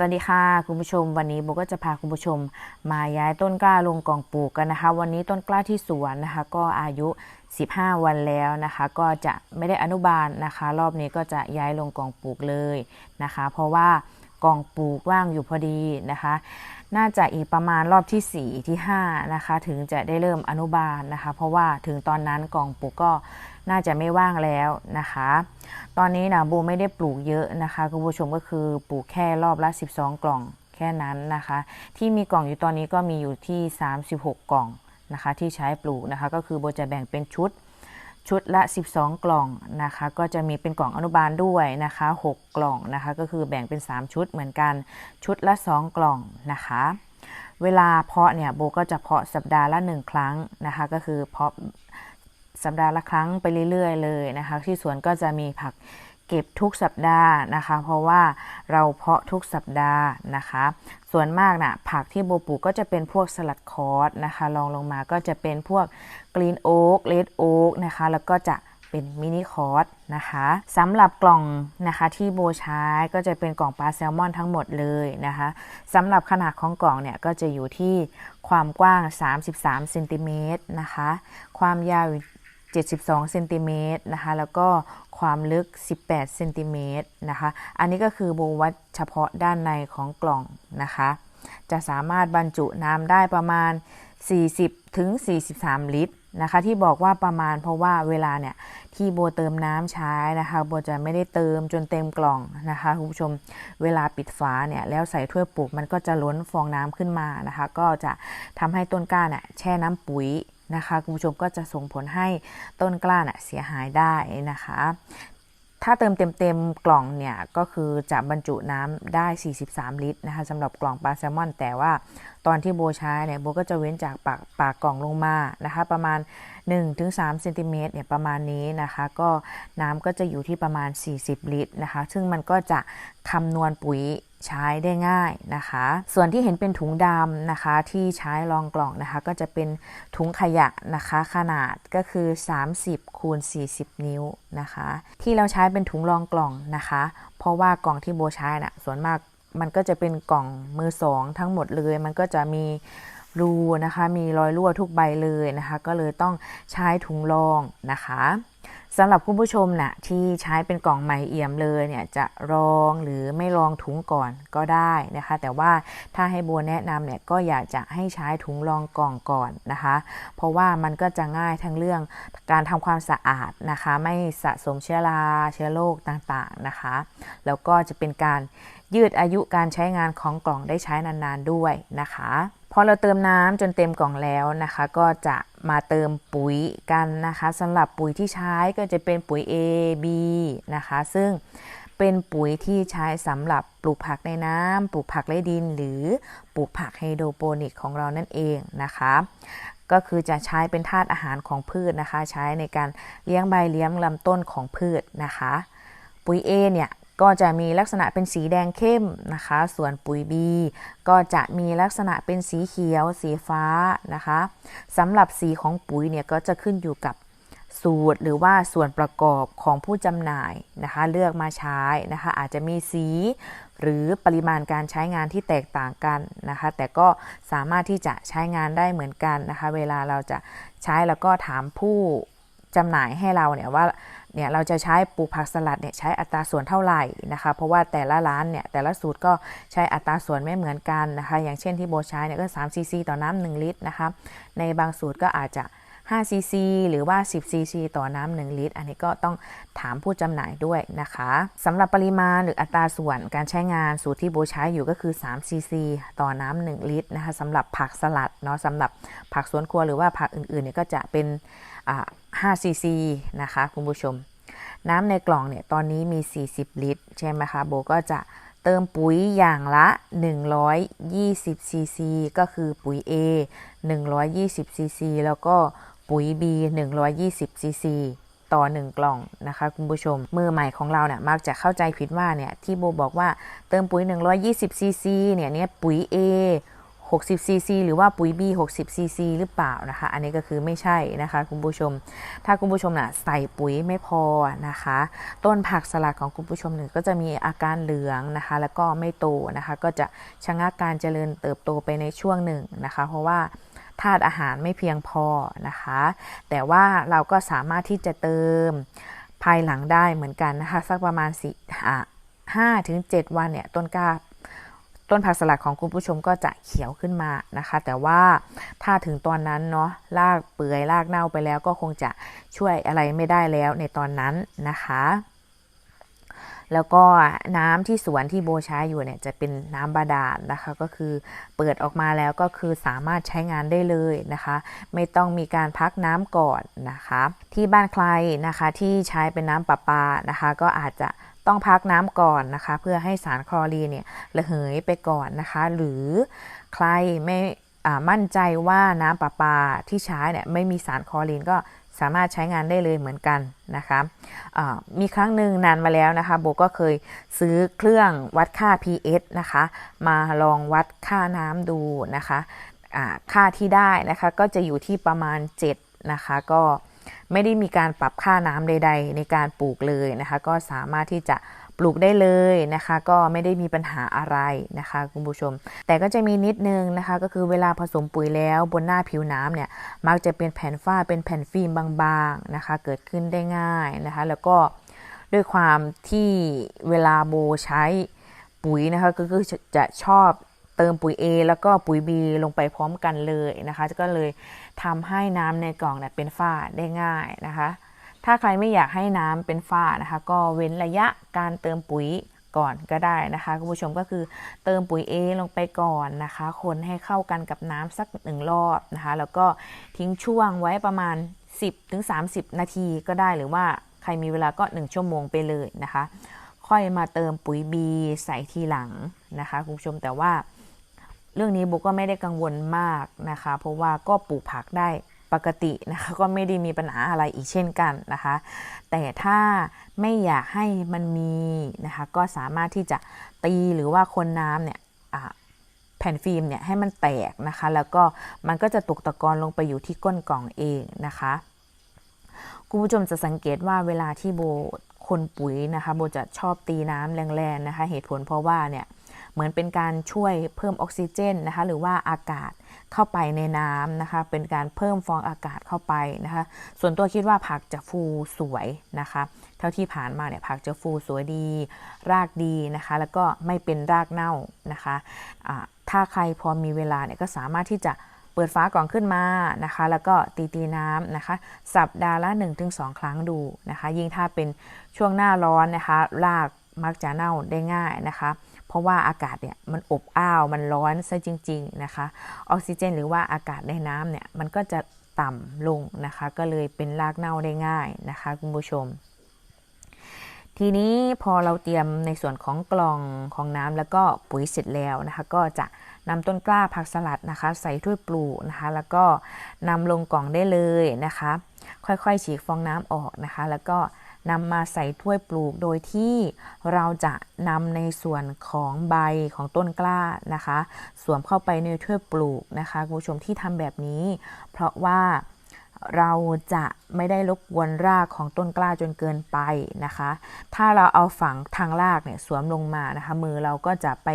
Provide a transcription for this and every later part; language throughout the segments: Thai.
สวัสดีค่ะคุณผู้ชมวันนี้โบก็จะพาคุณผู้ชม มาย้ายต้นกล้าลงกล่องปลูกกันนะคะ วันนี้ต้นกล้าที่สวนนะคะ ก็อายุ 15 วันแล้วนะคะ ก็จะไม่ได้อนุบาลนะคะ รอบนี้ก็จะย้ายลงกล่องปลูกเลยนะคะ เพราะว่ากล่องปลูกว่างอยู่พอดีนะคะ น่าจะอีกประมาณรอบที่ 4 ที่ 5 นะคะ ถึงจะได้เริ่มอนุบาลนะคะ เพราะว่าถึงตอนนั้นกองปลูกก็น่าจะไม่ว่างแล้วนะคะ ตอนนี้นะโบไม่ได้ปลูกเยอะนะคะคุณผู้ชมก็คือปลูกแค่รอบละ 12 กล่องแค่นั้นนะคะ ที่มีกล่องอยู่ตอนนี้ก็มีอยู่ที่ 36 กล่องนะคะ ที่ใช้ปลูกนะคะ ก็คือโบจะแบ่งเป็นชุด ชุดละ 12 กล่องนะคะ ก็จะมีเป็นกล่องอนุบาลด้วยนะคะ 6 กล่องนะคะ ก็คือแบ่งเป็น 3 ชุดเหมือนกัน ชุดละ 2 กล่องนะคะ เวลาเพาะเนี่ยโบก็จะเพาะสัปดาห์ละ 1 ครั้งนะคะ ก็คือเพาะสัปดาห์ละครั้งไปเรื่อยๆเลยนะคะ ที่สวนก็จะมีผัก เก็บทุกสัปดาห์นะคะ เพราะว่าเราเพาะทุกสัปดาห์นะคะ ส่วนมากนะ่ะผักที่โบปลูกก็จะเป็นพวกสลัดคอร์สนะคะลองลงมาก็จะเป็นพวกกรีนโอ๊กเลดโอ๊กนะคะ แล้วก็จะเป็นมินิคอร์สนะคะสำหรับกล่องนะคะที่โบใช้ก็จะเป็นกล่องปลาแซลมอนทั้งหมดเลยนะคะสำหรับขนาดของกล่องเนี่ยก็จะอยู่ที่ความกว้าง 33เซนติเมตรนะคะ ความยาว 72เซนติเมตรนะคะแล้วก็ความลึก 18เซนติเมตรนะคะอันนี้ก็คือโบวัดเฉพาะด้านในของกล่องนะคะ จะสามารถบรรจุน้ำได้ประมาณ 40ถึง43 ลิตรนะคะที่บอกว่าประมาณเพราะว่าเวลาเนี่ยที่โบเติมน้ำใช้นะคะโบจะไม่ได้เติมจนเต็มกล่องนะคะคุณผู้ชมเวลาปิดฝาเนี่ยแล้วใส่ถ้วยปลูกมันก็จะล้นฟองน้ำขึ้นมานะคะ ก็จะทำให้ต้นกล้าเนี่ยแช่น้ำปุ๋ย นะคะคุณผู้ชมก็จะส่งผลให้ต้นกล้านะเสียหายได้นะคะ ถ้าเติมเต็มๆกล่องเนี่ยก็คือจะบรรจุน้ำได้ 43 ลิตรนะคะสำหรับกล่องปลาแซลมอน แต่ว่าตอนที่โบใช้เนี่ยโบก็จะเว้นจากปากปากกล่องลงมานะคะ ประมาณ 1-3เซนติเมตรเนี่ยประมาณนี้นะคะ ก็น้ำก็จะอยู่ที่ประมาณ 40 ลิตรนะคะ ซึ่งมันก็จะคำนวณปุ๋ย ใช้ได้ง่ายนะคะ ส่วนที่เห็นเป็นถุงดำนะคะ ที่ใช้รองกล่องนะคะ ก็จะเป็นถุงขยะนะคะ ขนาดก็คือ 30คูณ40 นิ้วนะคะ ที่เราใช้เป็นถุงรองกล่องนะคะ เพราะว่ากล่องที่โบใช้นะ่ะส่วนมากมันก็จะเป็นกล่องมือสองทั้งหมดเลย มันก็จะมีรูนะคะ มีรอยรั่วทุกใบเลยนะคะ ก็เลยต้องใช้ถุงรองนะคะ สำหรับคุณผู้ชมนะ่ะที่ใช้เป็นกล่องไหม่เอี่ยมเลยเนี่ยจะรองหรือไม่รองถุงก่อนก็ได้นะคะ แต่ว่าถ้าให้บัวแนะนำเนี่ยก็อยากจะให้ใช้ถุงรองกล่องก่อนนะคะ เพราะว่ามันก็จะง่ายทั้งเรื่องการทำความสะอาดนะคะ ไม่สะสมเชื้อราเชื้อโรคต่างๆนะคะ แล้วก็จะเป็นการ ยืดอายุการใช้งานของกล่องได้ใช้นานๆด้วยนะคะพอเราเติมน้ำจนเต็มกล่องแล้วนะคะ ก็จะมาเติมปุ๋ยกันนะคะสำหรับปุ๋ยที่ใช้ก็จะเป็นปุ๋ย A B นะคะ ซึ่งเป็นปุ๋ยที่ใช้สำหรับปลูกผักในน้ำปลูกผักไร้ดิน หรือปลูกผักไฮโดรโปนิกของเรานั่นเองนะคะ ก็คือจะใช้เป็นธาตุอาหารของพืชนะคะ ใช้ในการเลี้ยงใบเลี้ยงลำต้นของพืชนะคะ ปุ๋ย A เนี่ย ก็จะมีลักษณะเป็นสีแดงเข้มนะคะ ส่วนปุ๋ย B ก็จะมีลักษณะเป็นสีเขียว สีฟ้านะคะสำหรับสีของปุ๋ยเนี่ยก็จะขึ้นอยู่กับสูตรหรือว่าส่วนประกอบของผู้จำหน่ายนะคะ เลือกมาใช้นะคะ อาจจะมีสีหรือปริมาณการใช้งานที่แตกต่างกันนะคะ แต่ก็สามารถที่จะใช้งานได้เหมือนกันนะคะ เวลาเราจะใช้แล้วก็ถามผู้ จำหน่ายให้เราเนี่ยว่าเนี่ยเราจะใช้ปลูกผักสลัดเนี่ยใช้อัตราส่วนเท่าไหร่นะคะเพราะว่าแต่ละร้านเนี่ยแต่ละสูตรก็ใช้อัตราส่วนไม่เหมือนกันนะคะอย่างเช่นที่โบใช้เนี่ยก็3ซีซีต่อน้ำ1ลิตรนะคะในบางสูตรก็อาจจะ5ซีซีหรือว่า 10ซีซีต่อน้ำ1ลิตร อันนี้ก็ต้องถามผู้จำหน่ายด้วยนะคะสำหรับปริมาณหรืออัตราส่วนการใช้งานสูตรที่โบใช้อยู่ก็คือ3ซีซีต่อน้ำ1ลิตรนะคะสำหรับผักสลัดเนาะสำหรับผักสวนครัวหรือว่าผักอื่นๆเนี่ยก็จะเป็น 5ซีซีนะคะคุณผู้ชม น้ำในกล่องเนี่ยตอนนี้มี 40 ลิตร ใช่ไหมคะโบก็จะเติมปุ๋ยอย่างละ 120ซีซีก็คือปุ๋ย A 120ซีซีแล้วก็ปุ๋ย B 120ซีซีต่อ 1 กล่องนะคะคุณผู้ชม มือใหม่ของเราเนี่ยมักจะเข้าใจผิดว่าเนี่ยที่โบบอกว่าเติมปุ๋ย 120ซีซีเนี่ยเนี่ยปุ๋ย A 60ซีซีหรือว่าปุ๋ย B 60ซีซีหรือเปล่านะคะ อันนี้ก็คือไม่ใช่นะคะคุณผู้ชม ถ้าคุณผู้ชมน่ะใส่ปุ๋ยไม่พอนะคะ ต้นผักสลัดของคุณผู้ชมเนี่ยก็จะมีอาการเหลืองนะคะ แล้วก็ไม่โตนะคะ ก็จะชะงักการเจริญเติบโตไปในช่วงหนึ่งนะคะ เพราะว่าธาตุอาหารไม่เพียงพอนะคะ แต่ว่าเราก็สามารถที่จะเติมภายหลังได้เหมือนกันนะคะ สักประมาณสี่ห้าถึงเจ็ดวันเนี่ยต้นกล้า ต้นผักสลัดของคุณผู้ชมก็จะเขียวขึ้นมานะคะ แต่ว่าถ้าถึงตอนนั้นเนาะรากเปื่อยรากเน่าไปแล้วก็คงจะช่วยอะไรไม่ได้แล้วในตอนนั้นนะคะแล้วก็น้ำที่สวนที่โบใช้อยู่เนี่ยจะเป็นน้ำบาดาลนะคะ ก็คือเปิดออกมาแล้วก็คือสามารถใช้งานได้เลยนะคะ ไม่ต้องมีการพักน้ำก่อนนะคะ ที่บ้านใครนะคะที่ใช้เป็นน้ำประปานะคะ ก็อาจจะ ต้องพักน้ำก่อนนะคะ เพื่อให้สารคลอรีนเนี่ยระเหยไปก่อนนะคะ หรือใครไม่มั่นใจว่าน้ำประปาที่ใช้เนี่ยไม่มีสารคลอรีนก็สามารถใช้งานได้เลยเหมือนกันนะคะมีครั้งหนึ่งนานมาแล้วนะคะโบก็เคยซื้อเครื่องวัดค่า pH นะคะ มาลองวัดค่าน้ำดูนะคะค่าที่ได้นะคะก็จะอยู่ที่ประมาณ 7 นะคะ ก็ ไม่ได้มีการปรับค่าน้ำใด ๆ ในการปลูกเลยนะคะ ก็สามารถที่จะปลูกได้เลยนะคะ ก็ไม่ได้มีปัญหาอะไรนะคะคุณผู้ชม แต่ก็จะมีนิดนึงนะคะ ก็คือเวลาผสมปุ๋ยแล้วบนหน้าผิวน้ำเนี่ยมักจะเป็นแผ่นฝ้าเป็นแผ่นฟิล์มบางๆนะคะ เกิดขึ้นได้ง่ายนะคะ แล้วก็ด้วยความที่เวลาโบใช้ปุ๋ยนะคะก็คือจะชอบ เติมปุ๋ย A แล้วก็ปุ๋ย B ลงไปพร้อมกันเลยนะคะ ก็เลยทำให้น้ำในกล่องเนี่ยเป็นฝ้าได้ง่ายนะคะ ถ้าใครไม่อยากให้น้ำเป็นฝ้านะคะ ก็เว้นระยะการเติมปุ๋ยก่อนก็ได้นะคะคุณผู้ชมก็คือเติมปุ๋ย A ลงไปก่อนนะคะ คนให้เข้ากันกับน้ำสักหนึ่งรอบนะคะ แล้วก็ทิ้งช่วงไว้ประมาณ 10-30 นาทีก็ได้หรือว่าใครมีเวลาก็ 1 ชั่วโมงไปเลยนะคะ ค่อยมาเติมปุ๋ย B ใส่ทีหลังนะคะคุณผู้ชมแต่ว่า เรื่องนี้โบก็ไม่ได้กังวลมากนะคะ เพราะว่าก็ปลูกผักได้ปกตินะคะก็ไม่ได้มีปัญหาอะไรอีกเช่นกันนะคะ แต่ถ้าไม่อยากให้มันมีนะคะก็สามารถที่จะตีหรือว่าคนน้ำเนี่ยแผ่นฟิล์มเนี่ยให้มันแตกนะคะ แล้วก็มันก็จะตกตะกอนลงไปอยู่ที่ก้นกล่องเองนะคะคุณผู้ชมจะสังเกตว่าเวลาที่โบคนปุ๋ยนะคะโบจะชอบตีน้ำแรงๆนะคะ เหตุผลเพราะว่าเนี่ย เหมือนเป็นการช่วยเพิ่มออกซิเจนนะคะหรือว่าอากาศเข้าไปในน้ำนะคะ เป็นการเพิ่มฟองอากาศเข้าไปนะคะ ส่วนตัวคิดว่าผักจะฟูสวยนะคะ เท่าที่ผ่านมาเนี่ยผักจะฟูสวยดี รากดีนะคะ แล้วก็ไม่เป็นรากเน่านะคะะถ้าใครพอมีเวลาเนี่ยก็สามารถที่จะเปิดฟ้ากล่องขึ้นมานะคะ แล้วก็ตีตีน้ำนะคะ สัปดาห์ละ 1-2 ครั้งดูนะคะ ยิ่งถ้าเป็นช่วงหน้าร้อนนะคะ รากมักจะเน่าได้ง่ายนะคะ เพราะว่าอากาศเนี่ยมันอบอ้าวมันร้อนซะจริง ๆ นะคะออกซิเจน หรือว่าอากาศในน้ำเนี่ยมันก็จะต่ำลงนะคะ ก็เลยเป็นรากเน่าได้ง่ายนะคะคุณผู้ชม ทีนี้พอเราเตรียมในส่วนของกล่องของน้ำแล้วก็ปุ๋ยเสร็จแล้วนะคะ ก็จะนำต้นกล้าผักสลัดนะคะ ใส่ถ้วยปลูกนะคะ แล้วก็นำลงกล่องได้เลยนะคะ ค่อยๆฉีกฟองน้ำออกนะคะ แล้วก็ นำมาใส่ถ้วยปลูกโดยที่เราจะนำในส่วนของใบของต้นกล้านะคะ สวมเข้าไปในถ้วยปลูกนะคะคุณผู้ชมที่ทำแบบนี้ เพราะว่าเราจะไม่ได้รบกวนรากของต้นกล้าจนเกินไปนะคะ ถ้าเราเอาฝังทางรากเนี่ยสวมลงมานะคะ มือเราก็จะไป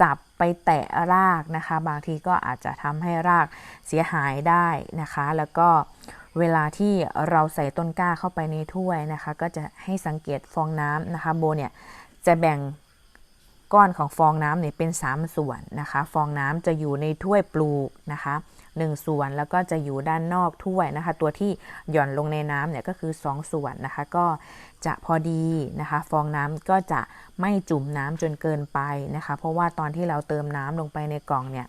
จับไปแตะรากนะคะ บางทีก็อาจจะทำให้รากเสียหายได้นะคะ แล้วก็ เวลาที่เราใส่ต้นกล้าเข้าไปในถ้วยนะคะ ก็จะให้สังเกตฟองน้ำนะคะ โบเนี่ยจะแบ่งก้อนของฟองน้ำเนี่ยเป็น 3 ส่วนนะคะ ฟองน้ำจะอยู่ในถ้วยปลูกนะคะ 1 ส่วนแล้วก็จะอยู่ด้านนอกถ้วยนะคะ ตัวที่หย่อนลงในน้ำเนี่ยก็คือ 2 ส่วนนะคะ ก็จะพอดีนะคะ ฟองน้ำก็จะไม่จุ่มน้ำจนเกินไปนะคะ เพราะว่าตอนที่เราเติมน้ำลงไปในกล่องเนี่ย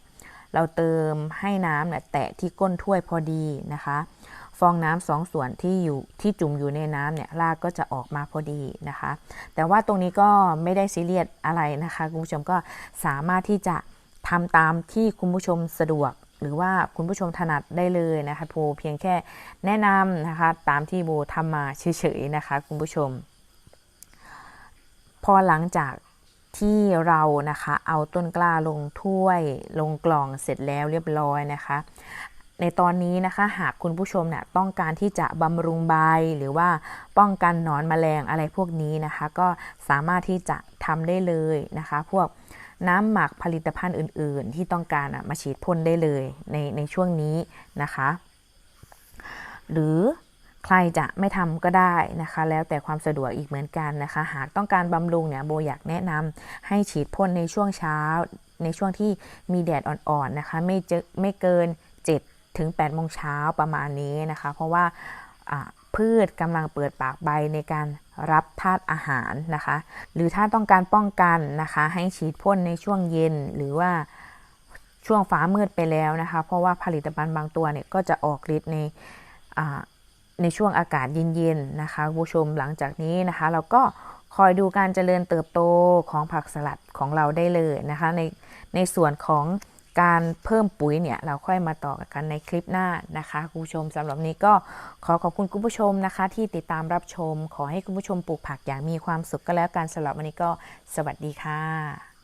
เราเติมให้น้ำเนี่ยแตะที่ก้นถ้วยพอดีนะคะ ฟองน้ำสองส่วนที่อยู่ที่จุ่มอยู่ในน้ำเนี่ยรากก็จะออกมาพอดีนะคะ แต่ว่าตรงนี้ก็ไม่ได้ซีเรียสอะไรนะคะ คุณผู้ชมก็สามารถที่จะทำตามที่คุณผู้ชมสะดวกหรือว่าคุณผู้ชมถนัดได้เลยนะคะโบเพียงแค่แนะนำนะคะตามที่โบทำมาเฉยๆนะคะ คุณผู้ชม พอหลังจากที่เรานะคะเอาต้นกล้าลงถ้วยลงกล่องเสร็จแล้วเรียบร้อยนะคะ ในตอนนี้นะคะ หากคุณผู้ชมเนี่ยต้องการที่จะบำรุงใบหรือว่าป้องกันหนอนแมลงอะไรพวกนี้นะคะ ก็สามารถที่จะทำได้เลยนะคะ พวกน้ำหมักผลิตภัณฑ์อื่น ๆ ที่ต้องการมาฉีดพ่นได้เลยในในช่วงนี้นะคะ หรือใครจะไม่ทำก็ได้นะคะ แล้วแต่ความสะดวกอีกเหมือนกันนะคะ หากต้องการบำรุงเนี่ยโบอยากแนะนำให้ฉีดพ่นในช่วงเช้า ในช่วงที่มีแดดอ่อนๆนะคะ ไม่เจอไม่เกิน 7 ถึง8โมงเช้าประมาณนี้นะคะ เพราะว่าพืชกำลังเปิดปากใบในการรับธาตุอาหารนะคะ หรือถ้าต้องการป้องกันนะคะ ให้ฉีดพ่นในช่วงเย็นหรือว่าช่วงฟ้ามืดไปแล้วนะคะ เพราะว่าผลิตภัณฑ์บางตัวเนี่ยก็จะออกฤทธิ์ในในช่วงอากาศเย็นๆนะคะผู้ชมหลังจากนี้นะคะ เราก็คอยดูการเจริญเติบโตของผักสลัดของเราได้เลยนะคะ ในในส่วนของ การเพิ่มปุ๋ยเนี่ยเราค่อยมาต่อกันในคลิปหน้านะคะคุณผู้ชมสำหรับนนี้ก็ขอขอบคุณคุณผู้ชมนะคะ ที่ติดตามรับชม ขอให้คุณผู้ชมปลูกผักอย่างมีความสุขก็แล้วกันสำหรับวันนี้ก็สวัสดีค่ะ